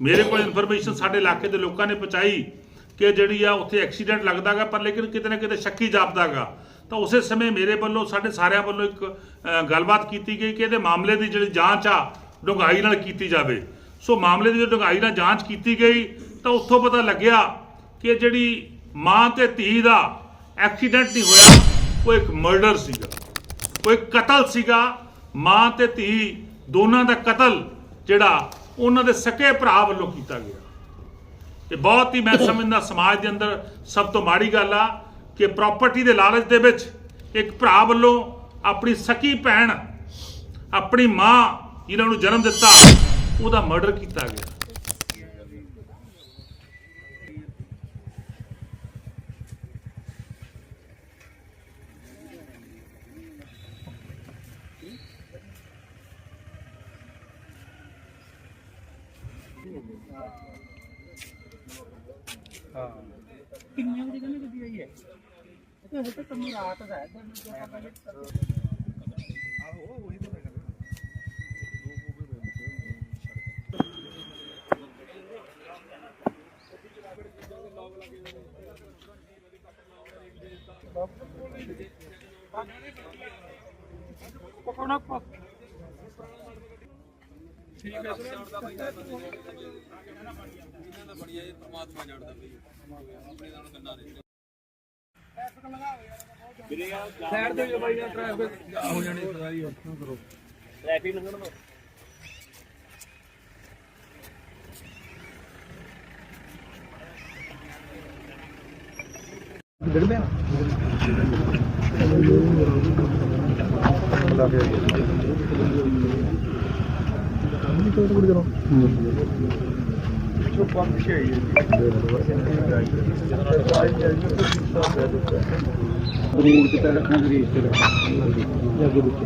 ਮੇਰੇ ਕੋਲ ਇਨਫੋਰਮੇਸ਼ਨ ਸਾਡੇ ਇਲਾਕੇ ਦੇ ਲੋਕਾਂ ਨੇ ਪਹੁੰਚਾਈ ਕਿ ਜਿਹੜੀ ਆ ਉੱਥੇ ਐਕਸੀਡੈਂਟ ਲੱਗਦਾਗਾ, ਪਰ ਲੇਕਿਨ ਕਿਤੇ ਨਾ ਕਿਤੇ ਸ਼ੱਕੀ ਜਾਪਦਾਗਾ। ਤਾਂ ਉਸੇ ਸਮੇਂ ਮੇਰੇ ਵੱਲੋਂ, ਸਾਡੇ ਸਾਰਿਆਂ ਵੱਲੋਂ ਇੱਕ ਗੱਲਬਾਤ ਕੀਤੀ ਗਈ ਕਿ ਇਹਦੇ ਮਾਮਲੇ ਦੀ ਜਿਹੜੀ ਜਾਂਚ ਆ, ਡੂੰਘਾਈ ਨਾਲ ਕੀਤੀ ਜਾਵੇ। ਸੋ ਮਾਮਲੇ ਦੀ ਜਦੋਂ ਡੂੰਘਾਈ ਨਾਲ ਜਾਂਚ ਕੀਤੀ ਗਈ, ਤਾਂ ਉੱਥੋਂ ਪਤਾ ਲੱਗਿਆ ਕਿ ਜਿਹੜੀ ਮਾਂ ਤੇ ਧੀ ਦਾ ਐਕਸੀਡੈਂਟ ਨਹੀਂ ਹੋਇਆ, ਉਹ ਇੱਕ ਮਰਡਰ ਸੀਗਾ। ਕੋਈ ਕਤਲ ਸੀਗਾ। ਮਾਂ ਤੇ ਧੀ ਦੋਨਾਂ ਦਾ ਕਤਲ ਜਿਹੜਾ ਉਹਨਾਂ ਦੇ ਸਕੇ ਭਰਾ ਵੱਲੋਂ ਕੀਤਾ ਗਿਆ। ਇਹ ਬਹੁਤ ਹੀ ਮੈਂ ਸਮਝਦਾ ਸਮਾਜ ਦੇ ਅੰਦਰ ਸਭ ਤੋਂ ਮਾੜੀ ਗੱਲ ਆ ਕਿ ਪ੍ਰਾਪਰਟੀ ਦੇ ਲਾਲਚ ਦੇ ਵਿੱਚ ਇੱਕ ਭਰਾ ਵੱਲੋਂ ਆਪਣੀ ਸਕੀ ਭੈਣ ਆਪਣੀ ਮਾਂ ਇਹਨਾਂ ਨੂੰ ਜਨਮ ਦਿੱਤਾ ਉਹਦਾ ਮਰਡਰ ਕੀਤਾ ਗਿਆ। ਕਿੰਨੀਆਂ ਵਜੇ ਕਹਿੰਦੇ ਗੱਡੀ ਆਈ ਹੈ? ਤੇ ਹਜੇ ਤੱਕ ਕੰਮ ਰਾਤ ਦਾ ਹੈ ਆਹੋ ਉਹੀ ਤਾਂ ਮੈਂ ਕਹਿੰਦਾ ਪਕੌੜਾ ਪਾ ਠੀਕ ਹੈ ਸਰ। ਸਾਈਡ ਤੇ ਜੋ ਬਾਈ ਟ੍ਰੈਫਿਕ। ਹੋ ਜਾਣੀ ਸਾਰੀ ਉੱਥੋਂ ਕਰੋ। ਟ੍ਰੈਫਿਕ ਲੰਘਣ ਦੋ ਡੜਦੇ ਨਾ ਜੋ ਪੰਪ ਛੇ ਬਰੂਦ ਤੇ ਰੱਖਣਾ ਗਰੀਸ ਤੇ ਰੱਖਣਾ ਅੱਗੇ ਵਿੱਚ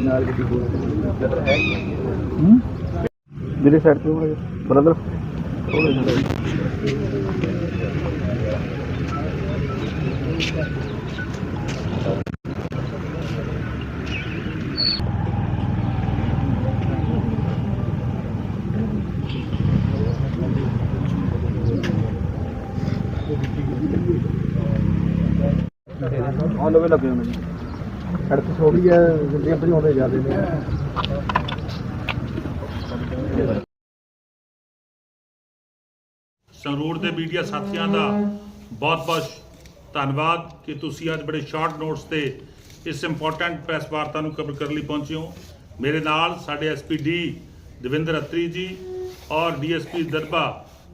ਨਾਲ ਗੱਡੀ ਬੋਲ ਬ੍ਰਦਰ ਹੈ ਹੂੰ ਮੇਰੇ ਸਾਈਡ ਤੇ ਹੋਣਾ ਬ੍ਰਦਰ ਥੋੜਾ ਜਿਹਾ ਆ ਲਵੇ ਲੱਗੇ ਹੋਣੇ ਜੀ। ਸੜਕ ਥੋੜੀ ਹੈ ਗੱਡੀਆਂ ਭਜਾਉਂਦੇ ਜਾਂਦੇ ਨੇ। ਸੰਗਰੂਰ ਦੇ ਮੀਡੀਆ ਸਾਥੀਆਂ ਦਾ ਬਹੁਤ-ਬਹੁਤ ਧੰਨਵਾਦ ਕਿ ਤੁਸੀਂ ਅੱਜ ਬੜੇ ਸ਼ਾਰਟ ਨੋਟਸ ਤੇ ਇਸ ਇੰਪੋਰਟੈਂਟ ਪ੍ਰੈਸ ਵਾਰਤਾ ਨੂੰ ਕਵਰ ਕਰਨ ਲਈ ਪਹੁੰਚੇ ਹੋ। ਮੇਰੇ ਨਾਲ ਸਾਡੇ ਐਸਪੀਡੀ ਦਵਿੰਦਰ ਅਤਰੀ ਜੀ ਔਰ ਡੀਐਸਪੀ ਦਰਬਾ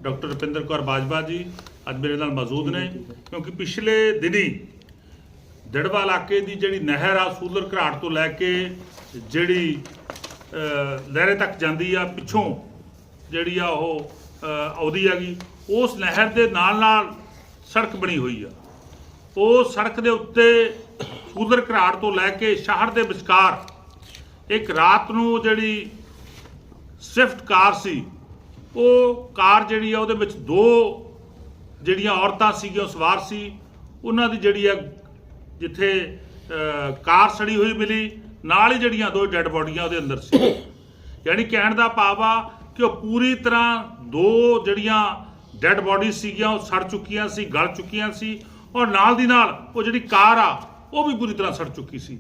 ਡਾਕਟਰ ਰੁਪਿੰਦਰ ਕੌਰ ਬਾਜਵਾ ਜੀ ਅੱਜ ਮੇਰੇ ਨਾਲ ਮੌਜੂਦ ਨੇ ਕਿਉਂਕਿ ਪਿਛਲੇ ਦਿਨੀ ਦੜਵਾ ਇਲਾਕੇ ਦੀ ਜਿਹੜੀ ਨਹਿਰ ਆ ਸੂਲਰ ਘਰਾਟ ਤੋਂ ਲੈ ਕੇ ਜਿਹੜੀ ਲਹਿਰੇ ਤੱਕ ਜਾਂਦੀ ਆ ਪਿੱਛੋਂ ਜਿਹੜੀ ਆ ਉਹ ਅਹ, ਆਉਂਦੀ ਹੈਗੀ ਉਸ ਨਹਿਰ ਦੇ ਨਾਲ ਨਾਲ ਸੜਕ ਬਣੀ ਹੋਈ ਆ। ਉਹ ਸੜਕ ਦੇ ਉੱਤੇ ਸੂਲਰ ਘਰਾਟ ਤੋਂ ਲੈ ਕੇ ਸ਼ਹਿਰ ਦੇ ਵਿਚਕਾਰ ਇੱਕ ਰਾਤ ਨੂੰ ਜਿਹੜੀ ਸਵਿਫਟ ਕਾਰ ਸੀ ਉਹ ਕਾਰ ਜਿਹੜੀ ਆ ਉਹਦੇ ਵਿੱਚ ਦੋ ਜਿਹੜੀਆਂ ਔਰਤਾਂ ਸੀਗੀਆਂ ਸਵਾਰ ਸੀ। ਉਹਨਾਂ ਦੀ ਜਿਹੜੀ ਆ ਜਿੱਥੇ ਕਾਰ ਸੜੀ ਹੋਈ ਮਿਲੀ, ਨਾਲ ਹੀ ਜਿਹੜੀਆਂ ਦੋ ਡੈੱਡ ਬੋਡੀਆਂ ਉਹਦੇ ਅੰਦਰ ਸੀ। ਯਾਨੀ ਕਹਿਣ ਦਾ ਭਾਵ ਆ ਕਿ ਉਹ ਪੂਰੀ ਤਰ੍ਹਾਂ ਦੋ ਜਿਹੜੀਆਂ ਡੈੱਡ ਬੋਡੀ ਸੀਗੀਆਂ, ਉਹ ਸੜ ਚੁੱਕੀਆਂ ਸੀ, ਗਲ ਚੁੱਕੀਆਂ ਸੀ ਔਰ ਨਾਲ ਦੀ ਨਾਲ ਉਹ ਜਿਹੜੀ ਕਾਰ ਆ, ਉਹ ਵੀ ਪੂਰੀ ਤਰ੍ਹਾਂ ਸੜ ਚੁੱਕੀ ਸੀ।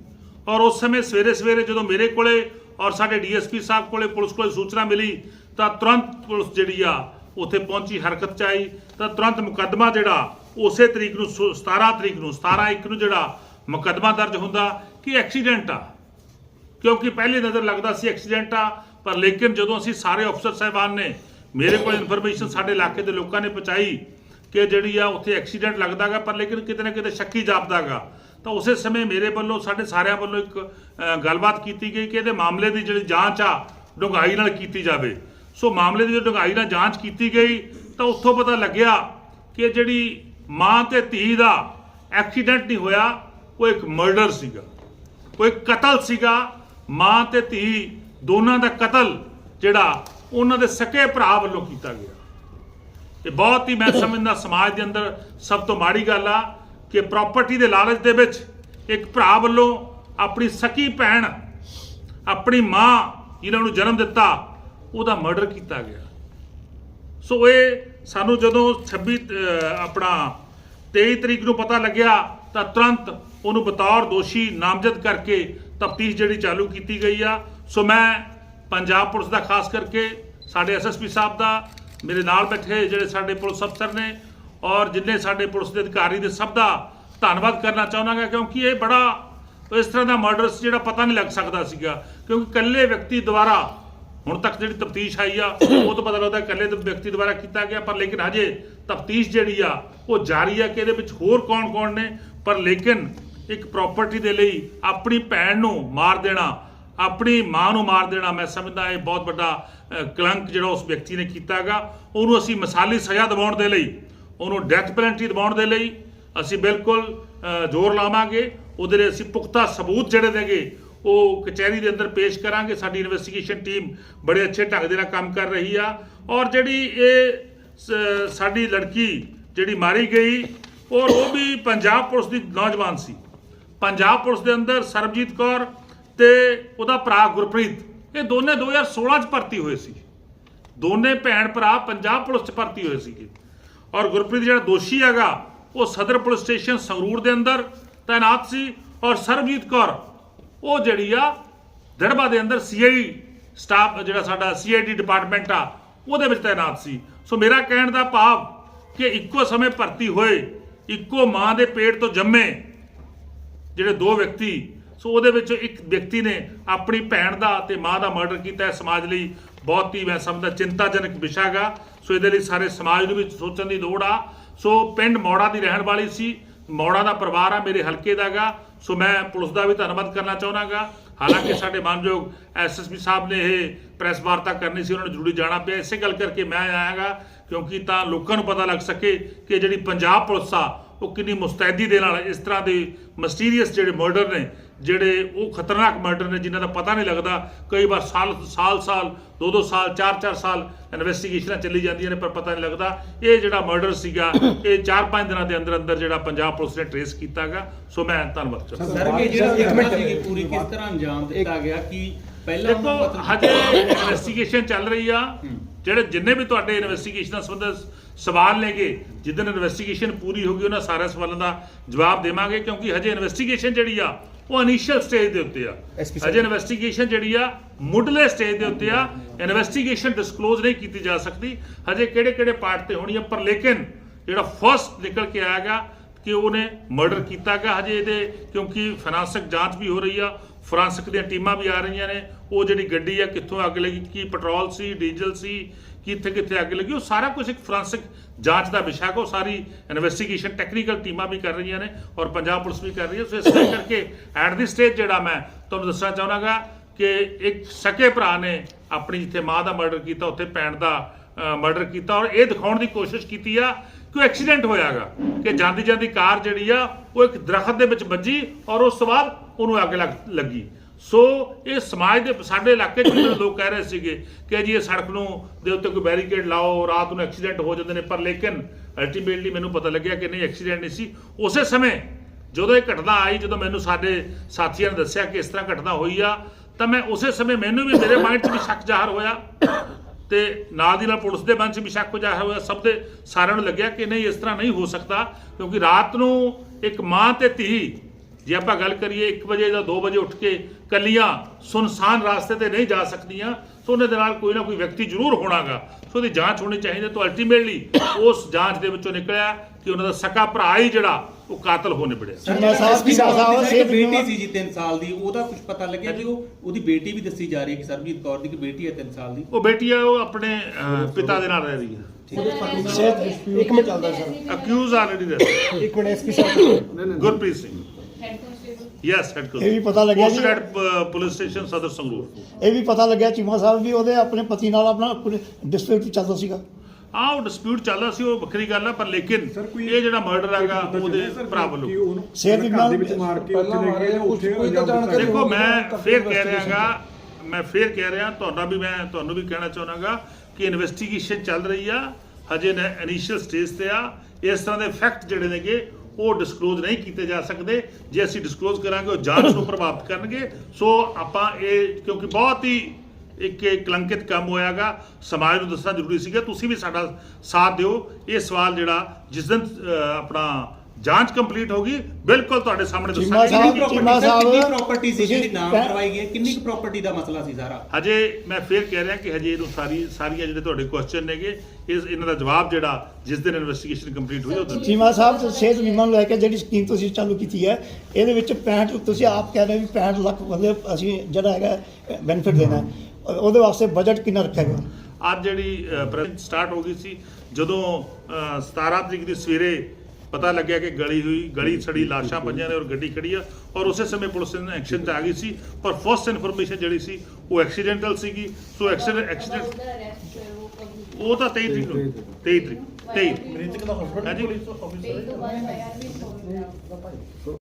ਔਰ ਉਸ ਸਮੇਂ ਸਵੇਰੇ ਸਵੇਰੇ ਜਦੋਂ ਮੇਰੇ ਕੋਲੇ ਔਰ ਸਾਡੇ ਡੀਐਸਪੀ ਸਾਹਿਬ ਕੋਲੇ ਪੁਲਿਸ ਕੋਲੇ ਸੂਚਨਾ ਮਿਲੀ, ਤਾਂ ਤੁਰੰਤ ਪੁਲਿਸ ਜਿਹੜੀ ਆ, ਉੱਥੇ ਪਹੁੰਚੀ, ਹਰਕਤ ਚ ਆਈ, ਤਾਂ ਤੁਰੰਤ ਮੁਕੱਦਮਾ ਜਿਹੜਾ ਉਸੇ ਤਰੀਕ ਨੂੰ ਸੋ- 17 ਤਰੀਕ ਨੂੰ 17 ਇੱਕ ਨੂੰ ਜਿਹੜਾ ਮੁਕੱਦਮਾ ਦਰਜ ਹੁੰਦਾ ਕਿ ਐਕਸੀਡੈਂਟ ਆ। ਕਿਉਂਕਿ ਪਹਿਲੀ ਨਜ਼ਰ ਲੱਗਦਾ ਸੀ ਐਕਸੀਡੈਂਟ ਆ, ਪਰ ਲੇਕਿਨ ਜਦੋਂ ਅਸੀਂ ਸਾਰੇ ਅਫਸਰ ਸਾਹਿਬਾਨ ਨੇ, ਮੇਰੇ ਕੋਲ ਇਨਫੋਰਮੇਸ਼ਨ ਸਾਡੇ ਇਲਾਕੇ ਦੇ ਲੋਕਾਂ ਨੇ ਪਹੁੰਚਾਈ ਕਿ ਜਿਹੜੀ ਆ ਉੱਥੇ ਐਕਸੀਡੈਂਟ ਲੱਗਦਾਗਾ, ਪਰ ਲੇਕਿਨ ਕਿਤੇ ਨਾ ਕਿਤੇ ਸ਼ੱਕੀ ਜਾਪਦਾਗਾ। ਤਾਂ ਉਸੇ ਸਮੇਂ ਮੇਰੇ ਵੱਲੋਂ, ਸਾਡੇ ਸਾਰਿਆਂ ਵੱਲੋਂ ਇੱਕ ਗੱਲਬਾਤ ਕੀਤੀ ਗਈ ਕਿ ਇਹਦੇ ਮਾਮਲੇ ਦੀ ਜਿਹੜੀ ਜਾਂਚ ਆ, ਡੂੰਘਾਈ ਨਾਲ ਕੀਤੀ ਜਾਵੇ। ਸੋ ਮਾਮਲੇ ਦੀ ਜਦੋਂ ਡੂੰਘਾਈ ਨਾਲ ਜਾਂਚ ਕੀਤੀ ਗਈ, ਤਾਂ ਉੱਥੋਂ ਪਤਾ ਲੱਗਿਆ ਕਿ ਜਿਹੜੀ ਮਾਂ ਤੇ ਧੀ ਦਾ ਐਕਸੀਡੈਂਟ ਨਹੀਂ ਹੋਇਆ, ਉਹ ਇੱਕ ਮਰਡਰ ਸੀਗਾ। ਉਹ ਇੱਕ ਕਤਲ ਸੀਗਾ। ਮਾਂ ਤੇ ਧੀ ਦੋਨਾਂ ਦਾ ਕਤਲ, ਜਿਹੜਾ ਉਹਨਾਂ ਦੇ ਸਕੇ ਭਰਾ ਵੱਲੋਂ ਕੀਤਾ ਗਿਆ। ਇਹ ਬਹੁਤ ਹੀ ਮੈਂ ਸਮਝਦਾ ਸਮਾਜ ਦੇ ਅੰਦਰ ਸਭ ਤੋਂ ਮਾੜੀ ਗੱਲ ਆ ਕਿ ਪ੍ਰਾਪਰਟੀ ਦੇ ਲਾਲਚ ਦੇ ਵਿੱਚ ਇੱਕ ਭਰਾ ਵੱਲੋਂ ਆਪਣੀ ਸਕੀ ਭੈਣ, ਆਪਣੀ ਮਾਂ ਇਹਨਾਂ ਨੂੰ ਜਨਮ ਦਿੱਤਾ, ਉਹਦਾ ਮਰਡਰ ਕੀਤਾ ਗਿਆ। ਸੋ ਇਹ ਸਾਨੂੰ ਜਦੋਂ 26 ਆਪਣਾ 23 ਤਰੀਕ ਨੂੰ ਪਤਾ ਲੱਗਿਆ ਤਾਂ ਤੁਰੰਤ ਉਹਨੂੰ ਬਤੌਰ ਦੋਸ਼ੀ ਨਾਮਜ਼ਦ ਕਰਕੇ ਤਫਤੀਸ਼ ਜਿਹੜੀ ਚਾਲੂ ਕੀਤੀ ਗਈ ਆ। ਸੋ ਮੈਂ ਪੰਜਾਬ ਪੁਲਿਸ ਦਾ ਖਾਸ ਕਰਕੇ ਸਾਡੇ ਐਸਐਸਪੀ ਸਾਹਿਬ ਦਾ, ਮੇਰੇ ਨਾਲ ਬੈਠੇ ਜਿਹੜੇ ਸਾਡੇ ਪੁਲਿਸ ਅਫਸਰ ਨੇ ਔਰ ਜਿੰਨੇ ਸਾਡੇ ਪੁਲਿਸ ਦੇ ਅਧਿਕਾਰੀ ਦੇ ਸਭ ਦਾ ਧੰਨਵਾਦ ਕਰਨਾ ਚਾਹੁੰਦਾ ਕਿਉਂਕਿ ਇਹ ਬੜਾ ਇਸ ਤਰ੍ਹਾਂ ਦਾ ਮਰਡਰ ਸੀ ਜਿਹੜਾ ਪਤਾ ਨਹੀਂ ਲੱਗ ਸਕਦਾ ਸੀਗਾ ਕਿਉਂਕਿ ਇਕੱਲੇ ਵਿਅਕਤੀ ਦੁਆਰਾ ਹੁਣ ਤੱਕ ਜਿਹੜੀ ਤਫਤੀਸ਼ ਆਈ ਆ, ਉਹ ਤੋਂ ਪਤਾ ਲੱਗਦਾ ਇਕੱਲੇ ਵਿਅਕਤੀ ਦੁਆਰਾ ਕੀਤਾ ਗਿਆ, ਪਰ ਲੇਕਿਨ ਹਜੇ ਤਫਤੀਸ਼ ਜਿਹੜੀ ਆ, ਉਹ ਜਾਰੀ ਆ ਕਿ ਇਹਦੇ ਵਿੱਚ ਹੋਰ ਕੌਣ-ਕੌਣ ਨੇ? ਪਰ ਲੇਕਿਨ ਇੱਕ ਪ੍ਰਾਪਰਟੀ ਦੇ ਲਈ ਆਪਣੀ ਭੈਣ ਨੂੰ ਮਾਰ ਦੇਣਾ, ਆਪਣੀ ਮਾਂ ਨੂੰ ਮਾਰ ਦੇਣਾ, ਮੈਂ ਸਮਝਦਾ ਇਹ ਬਹੁਤ ਵੱਡਾ ਕਲੰਕ ਜਿਹੜਾ ਉਸ ਵਿਅਕਤੀ ਨੇ ਕੀਤਾਗਾ ਉਹਨੂੰ ਅਸੀਂ ਮਸਾਲੀ ਸਜ਼ਾ ਦਿਵਾਉਣ ਦੇ ਲਈ, ਉਹਨੂੰ ਡੈਥ ਪੈਨਲਟੀ ਦਿਵਾਉਣ ਦੇ ਲਈ ਅਸੀਂ ਬਿਲਕੁਲ ਜ਼ੋਰ ਲਾਵਾਂਗੇ। ਉਹਦੇ ਲਈ ਅਸੀਂ ਪੁਖਤਾ ਸਬੂਤ ਜਿਹੜੇ ਦੇਗੇ ਉਹ ਕਚਹਿਰੀ ਦੇ ਅੰਦਰ ਪੇਸ਼ ਕਰਾਂਗੇ। ਸਾਡੀ ਇਨਵੈਸਟੀਗੇਸ਼ਨ ਟੀਮ ਬੜੇ ਅੱਛੇ ਢੰਗ ਦੇ ਨਾਲ ਕੰਮ ਕਰ ਰਹੀ ਆ। ਔਰ ਜਿਹੜੀ ਇਹ ਸਾਡੀ ਲੜਕੀ ਜਿਹੜੀ ਮਾਰੀ ਗਈ, ਔਰ ਉਹ ਵੀ ਪੰਜਾਬ ਪੁਲਿਸ ਦੀ ਨੌਜਵਾਨ ਸੀ। ਪੰਜਾਬ ਪੁਲਿਸ ਦੇ ਅੰਦਰ ਸਰਬਜੀਤ ਕੌਰ ਤੇ ਉਹਦਾ ਭਰਾ ਗੁਰਪ੍ਰੀਤ, ਇਹ ਦੋਨੇ 2016 ਚ ਭਰਤੀ ਹੋਏ ਸੀ। ਦੋਨੇ ਭੈਣ ਭਰਾ ਪੰਜਾਬ ਪੁਲਿਸ ਚ ਭਰਤੀ ਹੋਏ ਸੀਗੇ। ਔਰ ਗੁਰਪ੍ਰੀਤ ਜਿਹੜਾ ਦੋਸ਼ੀ ਹੈਗਾ, ਉਹ ਸਦਰ ਪੁਲਿਸ ਸਟੇਸ਼ਨ ਸੰਗਰੂਰ ਦੇ ਅੰਦਰ ਤਾਇਨਾਤ ਸੀ। ਔਰ ਸਰਬਜੀਤ ਕੌਰ ਉਹ ਜਿਹੜੀ ਆ ਦੜਬਾ ਦੇ ਅੰਦਰ ਸੀਆਈ ਸਟਾਫ ਜਿਹੜਾ ਸਾਡਾ ਸੀਆਈਡੀ ਡਿਪਾਰਟਮੈਂਟ ਆ, ਉਹਦੇ ਵਿੱਚ ਤਾਇਨਾਤ ਸੀ। ਸੋ ਮੇਰਾ ਕਹਿਣ ਦਾ ਭਾਵ ਕਿ ਇੱਕੋ ਸਮੇਂ ਭਰਤੀ ਹੋਏ, ਇੱਕੋ ਮਾਂ ਦੇ ਪੇਟ ਤੋਂ ਜੰਮੇ ਜਿਹੜੇ ਦੋ ਵਿਅਕਤੀ ਸੋ ਉਹਦੇ ਵਿੱਚ ਇੱਕ ਵਿਅਕਤੀ ਨੇ ਆਪਣੀ ਭੈਣ ਦਾ ਤੇ ਮਾਂ ਦਾ ਮਰਡਰ ਕੀਤਾ ਹੈ ਸਮਾਜ ਲਈ। ਬਹੁਤ ਹੀ ਮੈਂ ਸਮਝਦਾ ਚਿੰਤਾਜਨਕ ਵਿਸ਼ਾ ਹੈਗਾ। ਸੋ ਇਹਦੇ ਲਈ ਸਾਰੇ ਸਮਾਜ ਨੂੰ ਵੀ ਸੋਚਣ ਦੀ ਲੋੜ ਆ। ਸੋ ਪਿੰਡ ਮੌੜਾ ਦੀ ਰਹਿਣ ਵਾਲੀ ਸੀ। ਮੌੜਾ ਦਾ ਪਰਿਵਾਰ ਆ, ਮੇਰੇ ਹਲਕੇ ਦਾ ਗਾ ਸੋ ਮੈਂ ਪੁਲਿਸ ਦਾ ਵੀ ਧੰਨਵਾਦ ਕਰਨਾ ਚਾਹੁੰਦਾਗਾ ਹਾਲਾਂਕਿ ਸਾਡੇ ਮਾਨਯੋਗ ਐਸਐਸਪੀ ਸਾਹਿਬ ਨੇ ਇਹ ਪ੍ਰੈਸ ਵਾਰਤਾ ਕਰਨੀ ਸੀ, ਉਹਨਾਂ ਨੂੰ ਜ਼ਰੂਰੀ ਜਾਣਾ ਪਿਆ। ਇਸੇ ਗੱਲ ਕਰਕੇ ਮੈਂ ਆਇਆਗਾ, ਕਿਉਂਕਿ ਤਾਂ ਲੋਕਾਂ ਨੂੰ ਪਤਾ ਲੱਗ ਸਕੇ ਕਿ ਜਿਹੜੀ ਪੰਜਾਬ ਪੁਲਿਸ ਆ, ਉਹ ਕਿੰਨੀ ਮੁਸਤੈਦੀ ਦੇ ਨਾਲ ਇਸ ਤਰ੍ਹਾਂ ਦੇ ਮਸਟੀਰੀਅਸ ਜਿਹੜੇ ਮਰਡਰ ਨੇ ਜਿਹੜੇ ਉਹ ਖਤਰਨਾਕ ਮਰਡਰ ਨੇ ਜਿਨ੍ਹਾਂ ਦਾ ਪਤਾ ਨਹੀਂ ਲੱਗਦਾ ਕਈ ਵਾਰ ਸਾਲ ਸਾਲ ਸਾਲ ਦੋ ਦੋ ਸਾਲ ਚਾਰ ਚਾਰ ਸਾਲ ਇਨਵੈਸਟੀਗੇਸ਼ਨਾਂ ਚੱਲੀ ਜਾਂਦੀਆਂ ਨੇ ਪਰ ਪਤਾ ਨਹੀਂ ਲੱਗਦਾ। ਇਹ ਜਿਹੜਾ ਮਰਡਰ ਸੀਗਾ ਇਹ ਚਾਰ ਪੰਜ ਦਿਨਾਂ ਦੇ ਅੰਦਰ ਅੰਦਰ ਜਿਹੜਾ ਪੰਜਾਬ ਪੁਲਿਸ ਨੇ ਟਰੇਸ ਕੀਤਾਗਾ ਸੋ ਮੈਂ ਧੰਨਵਾਦ ਕਰਦਾ ਸਰ ਇਹ ਜਿਹੜਾ ਘਟਨਾ ਸੀਗੀ ਪੂਰੀ ਕਿਸ ਤਰ੍ਹਾਂ ਅੰਜਾਮ ਦਿੱਤਾ ਗਿਆ ਕਿ ਪਹਿਲਾਂ ਦੇਖੋ ਹਜੇ ਇਨਵੈਸਟੀਗੇਸ਼ਨ ਚੱਲ ਰਹੀ ਆ। ਜਿਹੜੇ ਜਿੰਨੇ ਵੀ ਤੁਹਾਡੇ ਇਨਵੈਸਟੀਗੇਸ਼ਨ ਨਾਲ ਸੰਬੰਧਿਤ ਸਵਾਲ ਨੇਗੇ ਜਿੱਦਨ ਇਨਵੈਸਟੀਗੇਸ਼ਨ ਪੂਰੀ ਹੋਗੀ ਉਹਨਾਂ ਸਾਰੇ ਸਵਾਲਾਂ ਦਾ ਜਵਾਬ ਦੇਵਾਂਗੇ ਕਿਉਂਕਿ ਹਜੇ ਇਨਵੈਸਟੀਗੇਸ਼ਨ ਜਿਹੜੀ ਆ ਉਹ ਇਨੀਸ਼ੀਅਲ ਸਟੇਜ ਦੇ ਉੱਤੇ ਆ। ਹਜੇ ਇਨਵੈਸਟੀਗੇਸ਼ਨ ਜਿਹੜੀ ਆ ਮੁੱਢਲੇ ਸਟੇਜ ਦੇ ਉੱਤੇ ਆ। ਇਨਵੈਸਟੀਗੇਸ਼ਨ ਡਿਸਕਲੋਜ਼ ਨਹੀਂ ਕੀਤੀ ਜਾ ਸਕਦੀ। ਹਜੇ ਕਿਹੜੇ ਕਿਹੜੇ ਪਾਰਟ ਤੇ ਹੋਣੀ ਆ ਪਰ ਲੇਕਿਨ ਜਿਹੜਾ ਫਰਸਟ ਨਿਕਲ ਕੇ ਆਇਆਗਾ ਕਿ ਉਹਨੇ ਮਰਡਰ ਕੀਤਾ ਗਿਆ ਹਜੇ ਇਹਦੇ ਕਿਉਂਕਿ ਫੋਰੈਂਸਿਕ ਜਾਂਚ ਵੀ ਹੋ ਰਹੀ ਆ। ਫੋਰੈਂਸਿਕ ਦੀਆਂ ਟੀਮਾਂ ਵੀ ਆ ਰਹੀਆਂ ਨੇ। ਉਹ ਜਿਹੜੀ ਗੱਡੀ ਆ, ਕਿੱਥੋਂ ਅੱਗ ਲੱਗੀ? ਕੀ ਪੈਟਰੋਲ ਸੀ, ਡੀਜ਼ਲ ਸੀ? ਕਿੱਥੇ ਕਿੱਥੇ ਅੱਗ ਲੱਗੀ? ਉਹ ਸਾਰਾ ਕੁਝ ਇੱਕ ਫੋਰੈਂਸਿਕ ਜਾਂਚ ਦਾ ਵਿਸ਼ਾ ਹੈ। ਉਹ ਸਾਰੀ ਇਨਵੈਸਟੀਗੇਸ਼ਨ ਟੈਕਨੀਕਲ ਟੀਮਾਂ ਵੀ ਕਰ ਰਹੀਆਂ ਨੇ ਔਰ ਪੰਜਾਬ ਪੁਲਿਸ ਵੀ ਕਰ ਰਹੀ ਹੈ। ਸੋ ਇਸ ਕਰਕੇ ਐਟ ਦੀ ਸਟੇਜ ਜਿਹੜਾ ਮੈਂ ਤੁਹਾਨੂੰ ਦੱਸਣਾ ਚਾਹਣਾਗਾ ਕਿ ਇੱਕ ਸਕੇ ਭਰਾ ਨੇ ਆਪਣੀ ਜਿੱਥੇ ਮਾਂ ਦਾ ਮਰਡਰ ਕੀਤਾ, ਉੱਥੇ ਭੈਣ ਦਾ ਮਰਡਰ ਕੀਤਾ ਔਰ ਇਹ ਦਿਖਾਉਣ ਦੀ ਕੋਸ਼ਿਸ਼ ਕੀਤੀ ਆ ਕਿ ਉਹ ਐਕਸੀਡੈਂਟ ਹੋਇਆਗਾ ਕਿ ਜਾਂਦੀ ਜਾਂਦੀ ਕਾਰ ਜਿਹੜੀ ਆ, ਉਹ ਇੱਕ ਦਰਖਤ ਦੇ ਵਿੱਚ ਵੱਜੀ ਔਰ ਉਸ ਤੋਂ ਬਾਅਦ ਉਹਨੂੰ ਅੱਗ ਲੱਗ- ਲੱਗੀ। ਸੋ ਇਹ ਸਮਾਜ ਦੇ ਸਾਡੇ ਇਲਾਕੇ 'ਚ ਵੀ ਲੋਕ ਕਹਿ ਰਹੇ ਸੀਗੇ ਕਿ ਜੀ ਇਹ ਸੜਕ ਨੂੰ ਦੇ ਉੱਤੇ ਕੋਈ ਬੈਰੀਕੇਡ ਲਾਓ, ਰਾਤ ਨੂੰ ਐਕਸੀਡੈਂਟ ਹੋ ਜਾਂਦੇ ਨੇ। ਪਰ ਲੇਕਿਨ ਅਲਟੀਮੇਟਲੀ ਮੈਨੂੰ ਪਤਾ ਲੱਗਿਆ ਕਿ ਨਹੀਂ ਐਕਸੀਡੈਂਟ ਨਹੀਂ ਸੀ। ਉਸੇ ਸਮੇਂ ਜਦੋਂ ਇਹ ਘਟਨਾ ਆਈ, ਜਦੋਂ ਮੈਨੂੰ ਸਾਡੇ ਸਾਥੀਆਂ ਨੇ ਦੱਸਿਆ ਕਿ ਇਸ ਤਰ੍ਹਾਂ ਘਟਨਾ ਹੋਈ ਆ, ਤਾਂ ਮੈਂ ਉਸੇ ਸਮੇਂ ਮੈਨੂੰ ਵੀ ਮੇਰੇ ਮਾਈਂਡ 'ਚ ਵੀ ਸ਼ੱਕ ਜ਼ਾਹਰ ਹੋਇਆ ਤੇ ਨਾਲ ਦੀ ਨਾਲ ਪੁਲਿਸ ਦੇ ਮਨ 'ਚ ਵੀ ਸ਼ੱਕ ਜ਼ਾਹਰ ਹੋਇਆ। ਸਭ ਦੇ ਸਾਰਿਆਂ ਨੂੰ ਲੱਗਿਆ ਕਿ ਨਹੀਂ, ਇਸ ਤਰ੍ਹਾਂ ਨਹੀਂ ਹੋ ਸਕਦਾ, ਕਿਉਂਕਿ ਰਾਤ ਨੂੰ ਇੱਕ ਮਾਂ ਤੇ ਧੀ ਜੇ ਆਪਾਂ ਗੱਲ ਕਰੀਏ 1 ਵਜੇ ਜਾਂ 2 ਵਜੇ ਉੱਠ ਕੇ ਕੱਲੀਆਂ ਸੁਨਸਾਨ ਰਾਸਤੇ ਤੇ ਨਹੀਂ ਜਾ ਸਕਦੀਆਂ ਸੋ ਉਹਨੇ ਦੇ ਨਾਲ ਕੋਈ ਨਾ ਕੋਈ ਵਿਅਕਤੀ ਜ਼ਰੂਰ ਹੋਣਾਗਾ। ਸੋ ਉਹਦੀ ਜਾਂਚ ਹੋਣੀ ਚਾਹੀਦੀ। ਤਾਂ ਅਲਟੀਮੇਟਲੀ ਉਸ ਜਾਂਚ ਦੇ ਵਿੱਚੋਂ ਨਿਕਲਿਆ ਕਿ ਉਹਨਾਂ ਦਾ ਸਕਾ ਭਰਾ ਹੀ ਜਿਹੜਾ ਉਹ ਕਾਤਲ ਹੋ ਨਿਬੜਿਆ। ਚੀਮਾ ਸਾਹਿਬ ਕੀ ਸਾਹਿਬ ਸਿਹਤ ਬੇਟੀ ਸੀ ਜੀ 3 ਸਾਲ ਦੀ ਉਹਦਾ ਕੁਝ ਪਤਾ ਲੱਗਿਆ ਕਿ ਉਹ ਉਹਦੀ ਬੇਟੀ ਵੀ ਦੱਸੀ ਜਾ ਰਹੀ ਹੈ ਕਿ ਸਰਬਜੀਤ ਕੌਰ ਦੀ ਕਿ ਬੇਟੀ ਹੈ 3 ਸਾਲ ਦੀ। ਉਹ ਬੇਟੀ ਆ ਉਹ ਆਪਣੇ ਪਿਤਾ ਦੇ ਨਾਲ ਰਹਿ ਰਹੀ ਹੈ। ਇੱਕ ਮਿੰਟ ਚੱਲਦਾ ਸਰ। ਅਕਿਊਜ਼ ਆਲਰੇਡੀ ਰਹਿ ਇੱਕ ਮਿੰਟ ਐਸਪੀ ਸਾਹਿਬ ਗੁਰਪ੍ਰੀਤ ਸਿੰਘ। ਯੈਸ ਹੈਡ ਇਹ ਵੀ ਪਤਾ ਲੱਗਿਆ ਜੀ। ਪੁਲਿਸ ਸਟੇਸ਼ਨ ਸਦਰ ਸੰਗਰੂਰ ਇਹ ਵੀ ਪਤਾ ਲੱਗਿਆ ਚੀਮਾ ਸਾਹਿਬ ਵੀ ਉਹਦੇ ਆਪਣੇ ਪਤੀ ਨਾਲ ਆਪਣਾ ਡਿਸਪਿਊਟ ਚੱਲਦਾ ਸੀਗਾ। ਆ ਉਹ ਡਿਸਪਿਊਟ ਚੱਲਦਾ ਸੀ ਉਹ ਵੱਖਰੀ ਗੱਲ ਆ ਪਰ ਲੇਕਿਨ ਇਹ ਜਿਹੜਾ ਮਰਡਰ ਹੈਗਾ ਉਹਦੇ ਭਰਾ ਵੱਲੋਂ। ਸਿਹਤ ਬੀਮਾ ਦੇ ਵਿੱਚ ਮਾਰ ਕੇ ਉੱਥੇ ਲੈ ਗਏ ਉੱਥੇ ਕੋਈ ਤਾਂ ਜਾਣਕਾਰੀ ਦੇਖੋ ਮੈਂ ਫਿਰ ਕਹਿ ਰਿਹਾਗਾ ਮੈਂ ਫੇਰ ਕਹਿ ਰਿਹਾ ਤੁਹਾਡਾ ਵੀ ਮੈਂ ਤੁਹਾਨੂੰ ਵੀ ਕਹਿਣਾ ਚਾਹੁੰਦਾਗਾ ਕਿ ਇਨਵੈਸਟੀਗੇਸ਼ਨ ਚੱਲ ਰਹੀ ਆ ਹਜੇ ਇਨੀਸ਼ੀਅਲ ਸਟੇਜ ਤੇ ਆ ਇਸ ਤਰ੍ਹਾਂ ਦੇ ਫੈਕਟ ਜਿਹੜੇ ਨੇਗੇ ਉਹ ਡਿਸਕਲੋਜ਼ ਨਹੀਂ ਕੀਤੇ ਜਾ ਸਕਦੇ। ਜੇ ਅਸੀਂ ਡਿਸਕਲੋਜ਼ ਕਰਾਂਗੇ, ਉਹ ਜਾਂਚ ਨੂੰ ਪ੍ਰਭਾਵਿਤ ਕਰਨਗੇ। ਸੋ ਆਪਾਂ ਇਹ, ਕਿਉਂਕਿ ਬਹੁਤ ਹੀ ਇੱਕ ਕਲੰਕਿਤ ਕੰਮ ਹੋਇਆਗਾ। ਸਮਾਜ ਨੂੰ ਦੱਸਣਾ ਜ਼ਰੂਰੀ ਸੀਗਾ। ਤੁਸੀਂ ਵੀ ਸਾਡਾ ਸਾਥ ਦਿਓ। ਇਹ ਸਵਾਲ ਜਿਹੜਾ ਜਿਸ ਦਿਨ ਆਪਣਾ ਜਾਂਚ ਕੰਪਲੀਟ ਹੋਗੀ ਬਿਲਕੁਲ ਤੁਹਾਡੇ ਸਾਹਮਣੇ ਚੀਮਾ ਦੱਸਾਂਗੇ ਸਾਹਿਬ, ਕਿੰਨੀ ਚੀਮਾ property- ਸਾਹਿਬ, ਕਿੰਨੀ ਪ੍ਰਾਪਰਟੀ ਸੀ ਤੁਸੀਂ ਜਿਹੜੀ ਨਾਮ ਕਰਵਾਈ ਗਈ ਹੈ? ਕਿੰਨੀ ਪ੍ਰਾਪਰਟੀ ਦਾ ਮਸਲਾ ਸੀ ਸਾਰਾ ਹਜੇ ਮੈਂ ਫੇਰ ਕਹਿ ਰਿਹਾ ਕਿ ਹਜੇ ਇਹਨੂੰ ਸਾਰੀ ਸਾਰੀਆਂ ਜਿਹੜੇ ਤੁਹਾਡੇ ਕੁਐਸਚਨ ਨੇਗੇ ਇਸ ਇਹਨਾਂ ਦਾ ਜਵਾਬ ਜਿਹੜਾ ਜਿਸ ਦਿਨ ਇਨਵੈਸਟੀਗੇਸ਼ਨ ਕੰਪਲੀਟ ਹੋਈ ਉਦੋਂ ਚੀਮਾ ਸਾਹਿਬ ਸਿਹਤ ਬੀਮਾ ਨੂੰ ਲੈ ਕੇ ਜਿਹੜੀ ਸਕੀਮ ਤੁਸੀਂ ਚਾਲੂ ਕੀਤੀ ਹੈ ਇਹਦੇ ਵਿੱਚ 65 ਤੁਸੀਂ ਆਪ ਕਹਿ ਰਹੇ ਹੋ ਵੀ 65 ਲੱਖ ਬੰਦੇ ਅਸੀਂ ਜਿਹੜਾ ਹੈਗਾ ਬੈਨੀਫਿਟ ਦੇਣਾ ਹੈ। ਉਹਦੇ ਵਾਸਤੇ ਬਜਟ ਕਿੰਨਾ ਰੱਖਿਆ ਗਿਆ ਅੱਜ ਜਿਹੜੀ ਸਟਾਰਟ ਹੋ ਗਈ ਸੀ ਜਦੋਂ ਅਹ, 17 ਤਰੀਕ ਦੀ ਸਵੇਰੇ ਪਤਾ ਲੱਗਿਆ ਕਿ ਗਲੀ ਹੋਈ ਗਲੀ ਸੜੀ ਲਾਸ਼ਾਂ ਪਈਆਂ ਨੇ ਔਰ ਗੱਡੀ ਖੜੀ ਆ ਔਰ ਉਸੇ ਸਮੇਂ ਪੁਲਿਸ ਨੇ ਐਕਸ਼ਨ 'ਚ ਆ ਗਈ ਸੀ ਪਰ ਫਸਟ ਇਨਫੋਰਮੇਸ਼ਨ ਜਿਹੜੀ ਸੀ ਉਹ ਐਕਸੀਡੈਂਟਲ ਸੀਗੀ। ਸੋ ਐਕਸੀਡੈਂਟ ਐਕਸੀਡੈਂਟ ਉਹ ਤਾਂ 23 ਤਰੀਕ ਨੂੰ 23 ਤਰੀਕ 23 ਮ੍ਰਿਤਕ ਦਾ ਹਸਬੰਡ ਹਾਂਜੀ। ਪੁਲਿਸ ਆਫੀਸਰ ਤੇ ਹੋ